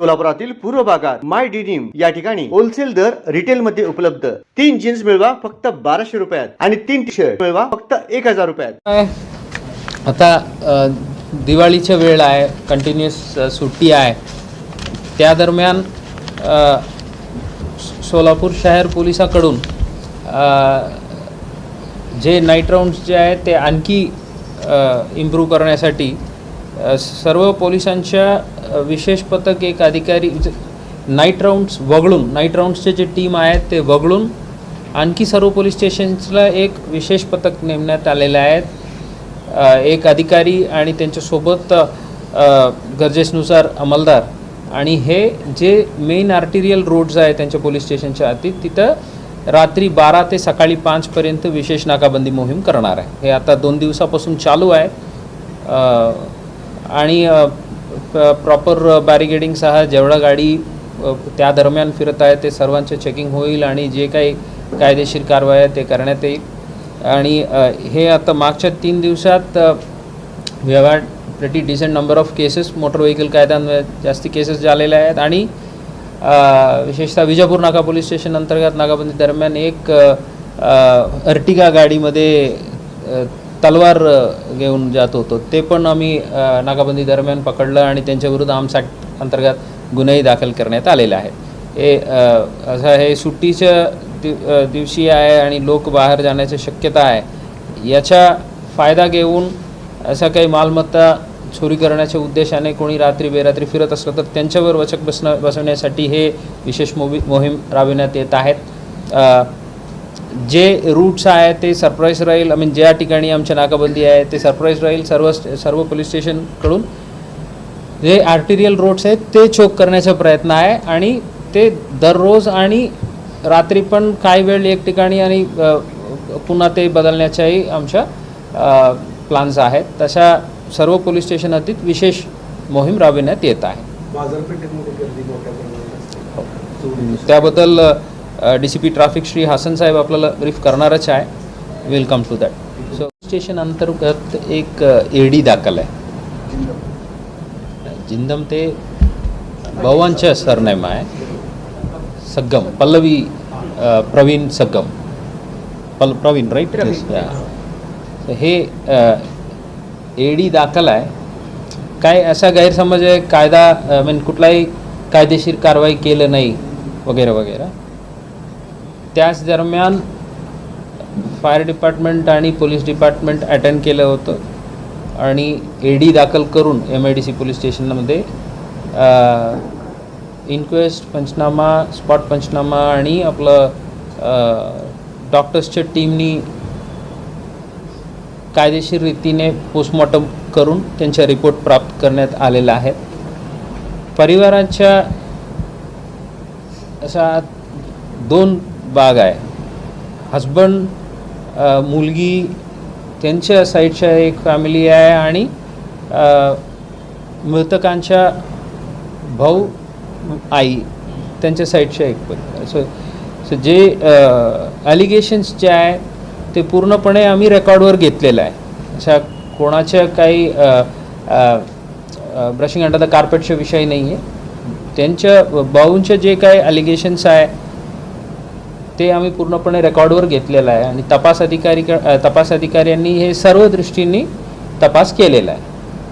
सोलापुरातील पूर्व भागात माय डिनिम या ठिकाणी होलसेल दर रिटेल मध्ये उपलब्ध. तीन जीन्स मिळवा फक्त बाराशे रुपयात आणि तीन टी शर्ट मिळवा फक्त एक हजार रुपयात. आता अ, दिवाळीच्या वेळ आहे कंटिन्युअस सुट्टी आहे. त्या दरम्यान सोलापूर शहर पोलिसाकडून जे नाईट राऊंड्स जे आहेत ते आणखी इम्प्रूव्ह करण्यासाठी सर्व पोलिसांच्या विशेष पथक एक अधिकारी नाईट राऊंड्स वगळून नाईट राऊंड्सचे जे टीम आहेत ते वगळून आणखी सर्व पोलीस स्टेशन्सला एक विशेष पथक नेमण्यात आलेले आहेत एक अधिकारी आणि त्यांच्यासोबत गरजेनुसार अंमलदार आणि हे जे मेन आर्टिरियल रोड्स आहेत त्यांच्या पोलीस स्टेशनच्या आती तिथं रात्री बारा ते सकाळी पाचपर्यंत विशेष नाकाबंदी मोहीम करणार आहे. हे आता दोन दिवसापासून चालू आहे. आणि प्रॉपर बॅरिगेडिंगसह जेवढा गाडी त्या दरम्यान फिरत आहे ते सर्वांचे चेकिंग होईल आणि जे काही कायदेशीर कारवाई आहे ते करण्यात येईल. आणि हे आता मागच्या तीन दिवसात व्यवहार pretty decent number of cases motor vehicle कायद्यान्वये जास्ती केसेस झालेल्या आहेत आणि विशेषतः विजापूर नाका पोलीस स्टेशन अंतर्गत नाकाबंदी दरम्यान एक अर्टिगा गाडीमध्ये तलवार घेऊन जात होतो. ते पण आम्ही नाकाबंदी दरम्यान पकडलं आणि त्यांच्याविरुद्ध आर्म्स अंतर्गत गुन्हेही दाखल करण्यात आलेले आहेत. हे असं हे सुट्टीच्या दिव दिवशी आहे आणि लोक बाहेर जाण्याची शक्यता आहे. याचा फायदा घेऊन असा काही मालमत्ता चोरी करण्याच्या उद्देशाने कोणी रात्री बेरात्री फिरत असलं तर त्यांच्यावर वचक बसणं बसवण्यासाठी हे विशेष मोवी मोहीम राबविण्यात येत आहेत. जे रूट्स आहे ते सरप्राईज राहील आय मीन ज्या ठिकाणी आमच्या नाकाबंदी आहे ते सरप्राईज राहील सर्व सर्व पोलीस स्टेशनकडून जे आर्टिरियल रोड्स आहेत ते चोक करण्याचा प्रयत्न आहे. आणि ते दररोज आणि रात्री पण काही वेळ एक ठिकाणी आणि पुन्हा ते बदलण्याच्याही आमच्या प्लान्स आहेत. तशा सर्व पोलीस स्टेशन हद्दीत विशेष मोहीम राबविण्यात येत आहे. असते. त्याबद्दल D C P traffic Shri Hasan साहेब आपल्याला ब्रीफ करणारच आहे. Welcome to that so station अंतर्गत एक एडी दाखल आहे. जिंदम ते भावांच्या सरनेम आहे. सग्गम पल्लवी प्रवीण सग्गम. पल प्रवीण राईट हे एडी दाखल आहे. काय असा गैरसमज आहे? कायदा मीन कुठलाही कायदेशीर कारवाई केलं नाही. वगैरे वगैरे. त्याच दरम्यान फायर डिपार्टमेंट आणि पोलीस डिपार्टमेंट अटेंड केलं होतं. आणि ए डी दाखल करून M I D C police स्टेशनमध्ये इन्क्वेस्ट पंचनामा स्पॉट पंचनामा आणि आपलं डॉक्टर्सच्या टीमनी कायदेशीर रीतीने पोस्टमॉर्टम करून त्यांचा रिपोर्ट प्राप्त करण्यात आलेला आहे. परिवाराच्या अशा दोन बाग आहे. हजबंड मुलगी त्यांच्या साईडच्या एक फॅमिली आहे आणि मृतकांच्या भाऊ आई त्यांच्या साईडच्या एक पण सो सो जे ॲलिगेशन्स जे आहे ते पूर्णपणे आम्ही रेकॉर्डवर घेतलेलं आहे. अशा कोणाच्या काही ब्रशिंग अंडर द कार्पेटच्या विषयी नाही आहे त्यांच्या भाऊंचे जे काही ॲलिगेशन्स आहे ते आम्ही पूर्णपणे रेकॉर्डवर घेतलेलं आहे आणि तपास अधिकारी तपास अधिकाऱ्यांनी हे सर्व दृष्टींनी तपास केलेला आहे.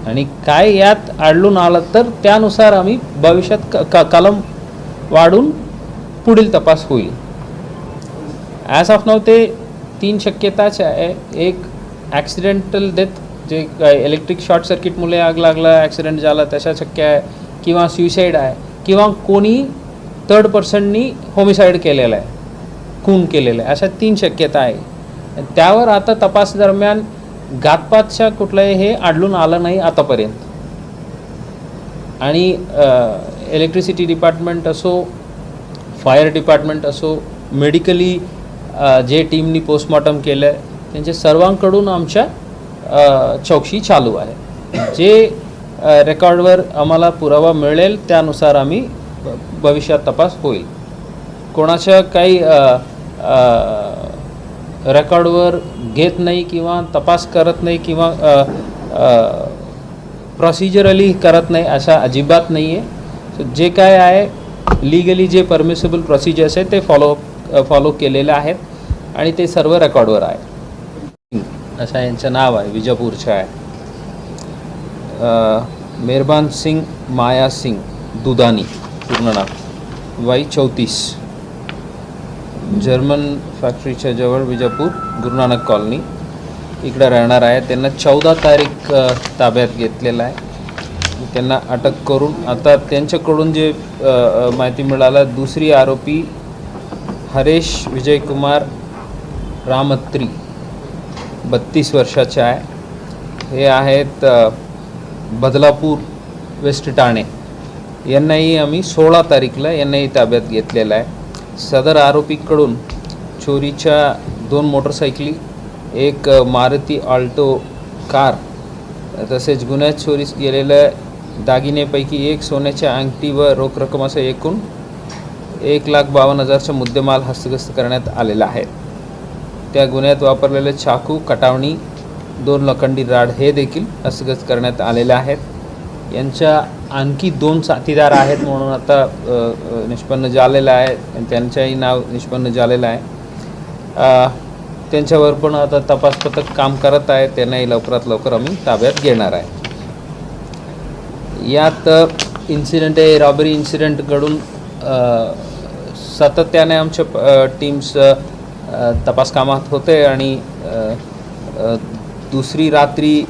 आणि काय यात आढळून आलं तर त्यानुसार आम्ही भविष्यात क कलम वाढून पुढील तपास होईल. ॲज ऑफ नाव ते तीन शक्यताच आहे. एक ॲक्सिडेंटल डेथ जे इलेक्ट्रिक शॉर्ट सर्किटमुळे आग लागला ॲक्सिडेंट झाला तशा शक्य आहे. किंवा सुसाईड आहे. किंवा कोणी थर्ड पर्सननी होमिसाईड केलेलं आहे. खून केलेलं आहे. अशा तीन शक्यता आहे. त्यावर आता तपास दरम्यान घातपातच्या कुठलंही हे आढळून आलं नाही आतापर्यंत. आणि इलेक्ट्रिसिटी डिपार्टमेंट असो फायर डिपार्टमेंट असो मेडिकली जे टीमनी पोस्टमॉर्टम केलं आहे त्यांच्या सर्वांकडून आमच्या चौकशी चालू आहे. जे रेकॉर्डवर आम्हाला पुरावा मिळेल त्यानुसार आम्ही भविष्यात तपास होईल. कोणाच्या काही रेकॉर्डवर घेत नाही किंवा तपास करत नाही किंवा प्रोसिजरली करत नाही अशा अजिबात नाही आहे जे काय आहे लिगली जे परमिसेबल प्रोसिजर्स आहेत ते फॉलो फॉलो केलेले आहेत आणि ते सर्व रेकॉर्डवर आहे. असं यांचं नाव आहे विजापूरचं आहे. मेहरबान सिंग माया सिंग दुदानी पूर्ण नाव. वय चौतीस. जर्मन फॅक्टरीच्या जवळ विजापूर गुरुनानक कॉलनी. इकडे राहणार आहे. त्यांना चौदा तारीख ताब्यात घेतलेला आहे. त्यांना अटक करून आता त्यांच्याकडून जे माहिती मिळाला दुसरी आरोपी हरेश विजयकुमार रामत्री बत्तीस वर्षाचे आहे. हे आहेत बदलापूर वेस्ट ठाणे. यांनाही आम्ही सोळा तारीखला यांनाही ताब्यात घेतलेला आहे. सदर आरोपीकडून चोरीच्या दोन मोटरसायकली एक मारुती ऑल्टो कार तसेच गुन्ह्यात चोरीस गेलेल्या दागिनेपैकी एक सोन्याच्या अंगठी व रोख रक्कम असं एकूण एक लाख बावन्न हजारचा मुद्देमाल हस्तगस्त करण्यात आलेला आहे. त्या गुन्ह्यात वापरलेले चाकू कटावणी दोन लोखंडी राड हे देखील हस्तगत करण्यात आलेले आहेत. यांच्या आणखी दोन साथीदार आहेत म्हणून आता निष्पन्न झालेलं आहे त्यांचंही नाव निष्पन्न झालेलं आहे. त्यांच्यावर पण आता तपास पथक काम करत आहे. त्यांनाही लवकरात लवकर आम्ही ताब्यात घेणार आहे. यात इन्सिडेंट आहे रॉबरी इन्सिडेंट घडून सातत्याने आमच्या टीम्स तपास कामात होते आणि दुसरी रात्री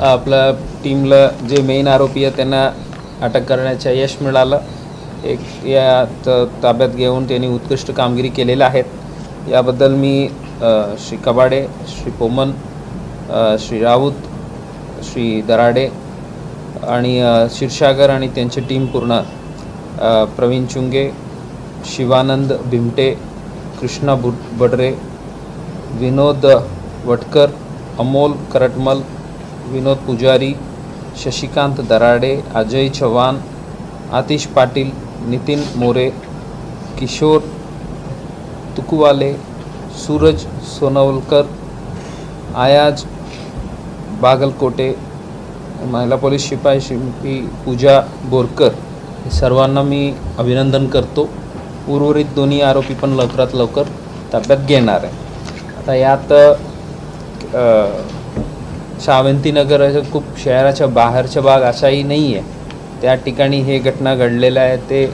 आपल्या टीमला जे मेन आरोपी आहे त्यांना अटक करण्याचं यश मिळालं. एक या ताब्यात घेऊन त्यांनी उत्कृष्ट कामगिरी केलेल्या आहेत याबद्दल मी श्री कबाडे श्री पोमन श्री राऊत श्री दराडे आणि अ, क्षीरसागर आणि त्यांची टीम पूर्ण प्रवीण चुंगे शिवानंद भिमटे कृष्णा बुट बडरे विनोद वटकर अमोल करटमल विनोद पुजारी शशिकांत दराडे अजय चव्हाण आतिश पाटील नितीन मोरे किशोर तुकुवाले सूरज सोनवलकर आयाज बागलकोटे महिला पोलीस शिपाई शिंपी पूजा बोरकर. हे सर्वांना मी अभिनंदन करतो. उर्वरित दोन्ही आरोपी पण लवकरात लवकर ताब्यात घेणार आहे. आता यात शावंतीनगर असं खूप शहराच्या बाहेरच्या भाग असाही नाही आहे त्या ठिकाणी हे घटना घडलेलं आहे ते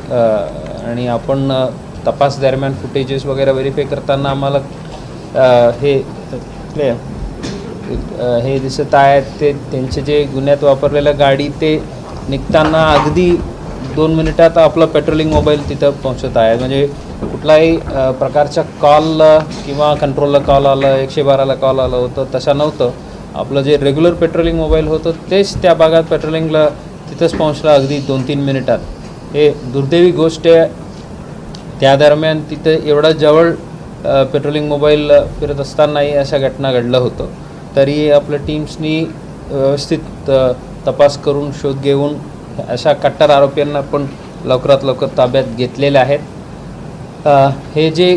आणि आपण तपास दरम्यान फुटेजेस वगैरे व्हेरीफाय करताना आम्हाला हे हे दिसत आहेत ते त्यांचे जे गुन्ह्यात वापरलेलं गाडी ते निघताना अगदी दोन मिनिटात आपला पेट्रोलिंग मोबाईल तिथं पोहोचत आहे. म्हणजे कुठलाही प्रकारच्या प्रकारचा कॉल किंवा कंट्रोलला कॉल आलं एकशे बाराला कॉल आलं होतं तसं नव्हतं. आपलं जे रेग्युलर पेट्रोलिंग मोबाईल होतं तेच त्या भागात पेट्रोलिंगला तिथंच पोहोचलं अगदी दोन तीन मिनिटात. हे दुर्दैवी गोष्ट आहे. त्या दरम्यान तिथं एवढा जवळ पेट्रोलिंग मोबाईल फिरत असतानाही अशा घटना घडलं होतं. तरी आपल्या टीम्सनी व्यवस्थित तपास करून शोध घेऊन अशा कट्टर आरोपींना पण लवकरात लवकर ताब्यात घेतलेल्या आहेत. हे जे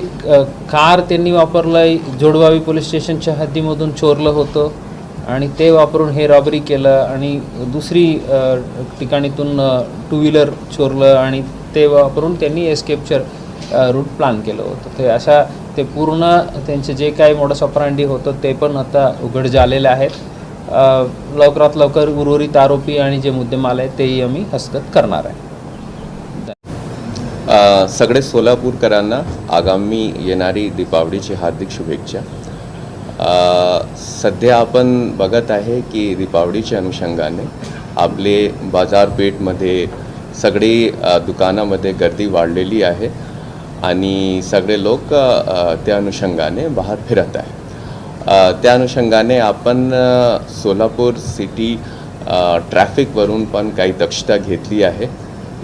कार त्यांनी वापरलं आहे जोडवावी पोलीस स्टेशनच्या हद्दीमधून चोरलं होतं. आणि ते वापरून हे रॉबरी केलं आणि दुसरी ठिकाणीतून टू व्हीलर चोरलं आणि ते वापरून त्यांनी एस्केपचर रूट प्लॅन केलं होतं. ते अशा ते पूर्ण त्यांचे जे काही मोडस ऑपरांडी होतं ते पण आता उघड झालेले आहेत. लवकरात लवकर उर्वरित आरोपी आणि जे मुद्देमाल आहे तेही आम्ही हस्तगत करणार आहे. सगळे सोलापूरकरांना आगामी येणारी दीपावलीची हार्दिक शुभेच्छा. सध्या आपण बघत आहे की दीपावलीच्या अनुषंगाने आपले बाजारपेठमध्ये सगळी दुकानामध्ये गर्दी वाढलेली आहे आणि सगळे लोक त्या अनुषंगाने बाहेर फिरत आहे त्या अनुषंगाने आपण सोलापूर सिटी ट्रॅफिकवरून पण काही दक्षता घेतली आहे.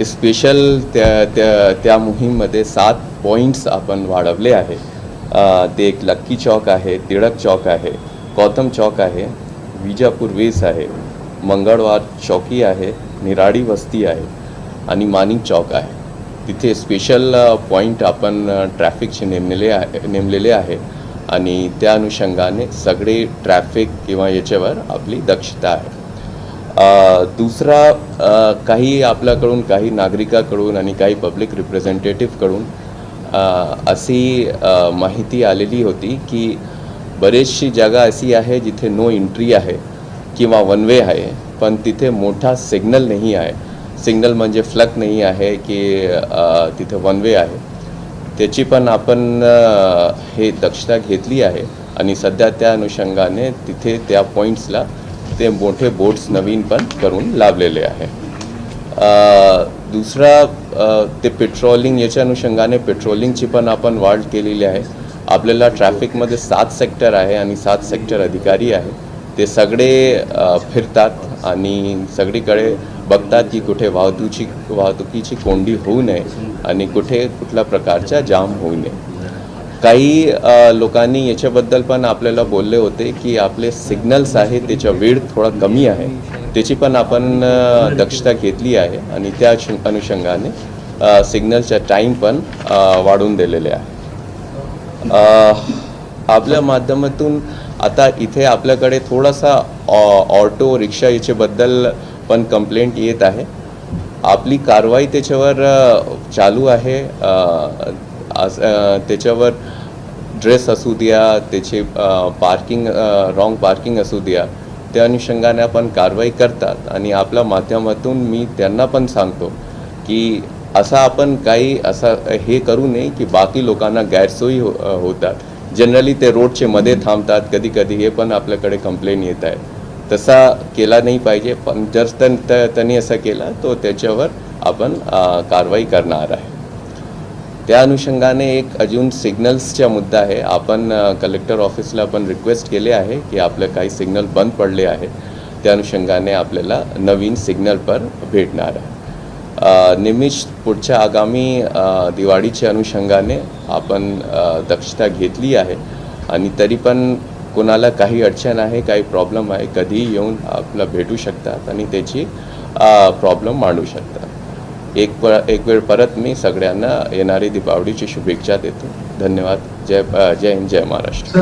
स्पेशल त्या त्या त्या मोहीममध्ये सात पॉईंट्स आपण वाढवले आहे ते एक लक्की चौक आहे टिळक चौक आहे गौतम चौक आहे विजापूर वेस आहे मंगळवार चौकी आहे निराडी वस्ती आहे आणि मानिक चौक आहे. तिथे स्पेशल पॉईंट आपण ट्रॅफिकचे नेमलेले आहे नेमलेले आहे आणि त्या अनुषंगाने सगळे ट्रॅफिक किंवा याच्यावर आपली दक्षता आहे. दुसरा काही आपल्याकडून काही नागरिकाकडून आणि काही पब्लिक रिप्रेझेंटेटिव्हकडून अशी माहिती आलेली होती की बरेचशी जागा अशी आहे जिथे नो एंट्री आहे किंवा वन वे आहे पण तिथे मोठा सिग्नल नाही आहे. सिग्नल म्हणजे फ्लक नाही आहे की तिथे वन वे आहे. त्याची पण आपण हे दक्षता घेतली आहे आणि सध्या त्या अनुषंगाने तिथे त्या पॉईंट्सला ते मोठे बोट्स नवीन पण करून लावलेले आहे. दुसरा ते पेट्रोलिंग याच्या अनुषंगाने पेट्रोलिंगची पण आपण वाढ केलेली आहे. आपल्याला ट्रॅफिकमध्ये सात सेक्टर आहे आणि सात सेक्टर अधिकारी आहे. ते सगळे फिरतात आणि सगळीकडे बघतात की कुठे वाहतुकीची वाहतुकीची कोंडी होऊ नये आणि कुठे कुठल्या प्रकारच्या जाम होऊ नये. काही लोकांनी याच्याबद्दल पण आपल्याला बोलले होते की आपले सिग्नल्स आहेत त्याचा वेळ थोडा कमी आहे. त्याची पण आपण दक्षता घेतली आहे आणि त्या अनुषंगाने सिग्नलचा टाईम पण वाढवून दिलेले आहे. आपल्या माध्यमातून आता इथे आपल्याकडे थोडासा ऑटो रिक्षा याच्याबद्दल पण कंप्लेंट येत आहे. आपली कारवाई त्याच्यावर चालू आहे आज- त्याच्यावर ड्रेस असू द्या त्याचे पार्किंग रॉंग पार्किंग असू द्या त्या अनुषंगाने आपण कारवाई करतात. आणि आपल्या माध्यमातून मी त्यांना पण सांगतो की असा आपण काही असा हे करू नये की बाकी लोकांना गैरसोयी हो होतात. जनरली ते रोडचे मध्ये थांबतात कधी कधी हे पण आपल्याकडे कंप्लेन येत आहे. तसा केला नाही पाहिजे पण जर त्यांनी असं केला तो त्याच्यावर आपण कारवाई करणार आहे. त्या अनुषंगाने एक अजून सिग्नल्सचा मुद्दा आहे. आपण कलेक्टर ऑफिसला आपण रिक्वेस्ट केले आहे की आपलं काही सिग्नल बंद पडले आहे. त्या अनुषंगाने आपल्याला नवीन सिग्नल पर भेटणार आहे. निमिष नेहमीच पुढच्या आगामी दिवाळीच्या अनुषंगाने आपण दक्षता घेतली आहे. आणि तरी पण कोणाला काही अडचण आहे काही प्रॉब्लेम आहे कधीही येऊन आपला भेटू शकतात आणि त्याची प्रॉब्लेम मांडू शकतात. एक प एक वेळ परत मी सगळ्यांना येणारी दीपावलीची शुभेच्छा देतो. धन्यवाद. जय जय हिंद जय महाराष्ट्र.